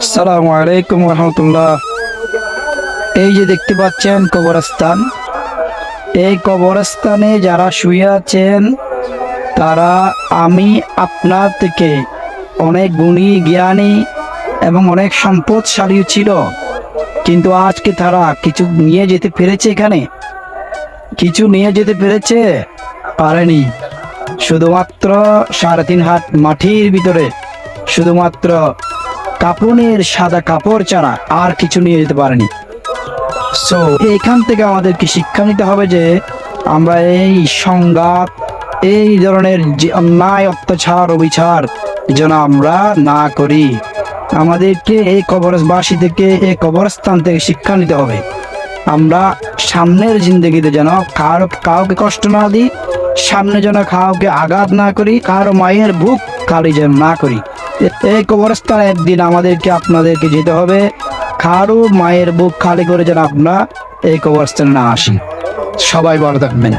আসসালামু আলাইকুম রহমতুল্লাহ। এই যে দেখতে পাচ্ছেন কবরস্থান। এই কবরস্থানে যারা শুয়ে আছেন, তারা আমি আপনার থেকে অনেক গুণী, জ্ঞানী এবং অনেক সম্পদশালী ছিল। কিন্তু আজকে তারা কিছু নিয়ে যেতে পেরেছে এখানে। কিছু নিয়ে যেতে পেরেছে? পারেনি। শুধুমাত্র সাড়ে তিন হাত মাটির ভিতরে। শুধুমাত্র কাপড়ের সাদা কাপড় ছাড়া আর কিছু নিয়ে যেতে পারেনি। সো এখান থেকে আমাদেরকে শিক্ষা নিতে হবে যে, আমরা এই সংঘাত, এই ধরনের যে অন্যায়, অত্যাচার, অবিচার যেন আমরা না করি। আমাদেরকে এই কবরবাসী থেকে এই কবরস্থান থেকে শিক্ষা নিতে হবে। আমরা সামনের জিন্দগিতে যেন কারও, কাউকে কষ্ট না দিই, সামনে যেন কাউকে আঘাত না করি, কারও মায়ের বুক খালি যেন না করি। এই কবরস্থানে একদিন আমাদেরকে আপনাদেরকে যেতে হবে। কারও মায়ের বুক খালি করে যেন আমরা এই কবরস্থানে না আসি। সবাই বড় থাকবেন।